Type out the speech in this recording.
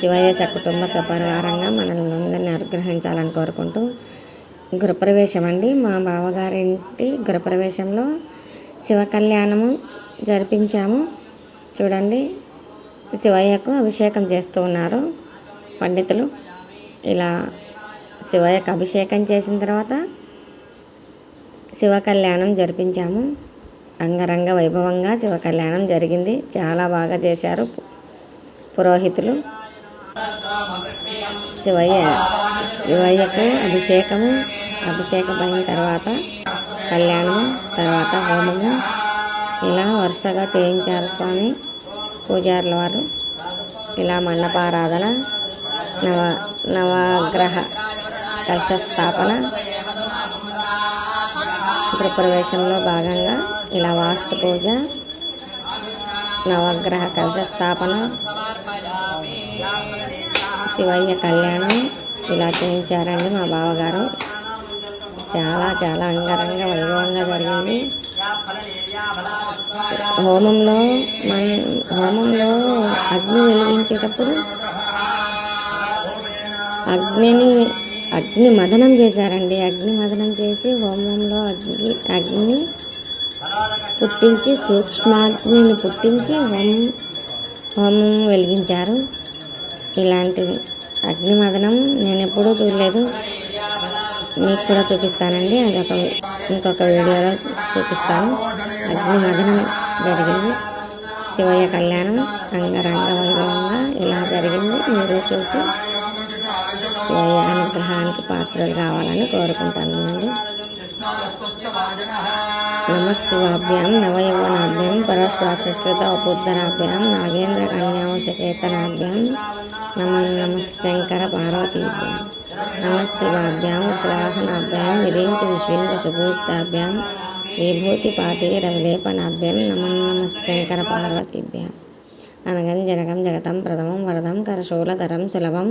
శివయ్య సకుటుంబ సపరివారంగా మనల్ని అందరినీ అనుగ్రహించాలని కోరుకుంటూ గృహప్రవేశం అండి మా బావగారింటి గృహప్రవేశంలో శివ కళ్యాణము జరిపించాము. చూడండి శివయ్యకు అభిషేకం చేస్తూ ఉన్నారు పండితులు. ఇలా శివయ్యకు అభిషేకం చేసిన తర్వాత శివ కళ్యాణం జరిపించాము. అంగరంగ వైభవంగా శివ కళ్యాణం జరిగింది. చాలా బాగా చేశారు పురోహితులు. శివయ్య శివయ్యకు అభిషేకము అభిషేకం అయిన తర్వాత కళ్యాణము తర్వాత హోమము. ఇలా వరుసగా చేయించారు స్వామి పూజారుల వారు. ఇలా మండపారాధన నవ నవగ్రహ కలశ స్థాపన గృహప్రవేశంలో భాగంగా ఇలా వాస్తు పూజ నవగ్రహ కలశ స్థాపన శివయ్య కళ్యాణం ఇలా చేయించారండి మా బావగారు. చాలా చాలా అంగరంగ వైభవంగా జరిగింది. హోమంలో మన హోమంలో అగ్ని వెలిగించేటప్పుడు అగ్నిని అగ్ని మదనం చేశారండి. అగ్ని మదనం చేసి హోమంలో అగ్ని అగ్ని పుట్టించి సూక్ష్మాగ్నిని పుట్టించి హోమం హోమం వెలిగించారు. ఇలాంటివి. అగ్ని మదనం నేను ఎప్పుడూ చూడలేదు. మీకు కూడా చూపిస్తానండి. అది ఒక ఇంకొక వీడియోలో చూపిస్తాను. అగ్ని మదనం జరిగింది. శివయ్య కళ్యాణం రంగరంగ వైభవంగా ఇలా జరిగింది. మీరు చూసి శివయ్య అనుగ్రహానికి పాత్రలు కావాలని కోరుకుంటానండి నమ శివాభ్యాం నవయవనాభ్యాం పరశ్వాసృత ఉపుద్ధరాభ్యాం నాగేంద్ర కన్యావశకేతనాభ్యాం నమ నమ శంకర పార్వతీభ్యాం నమ శివాభ్యాం వృషవాహనాభ్యాం విరించి విశ్వేంద్ర సుభూషితాభ్యాం విభూతి పాటి రవిలేపనాభ్యాం నమ నమ శంకర పార్వతీభ్యాం అనగం జనకం జగతం ప్రథమం వరదం కరశూలధరం సులభం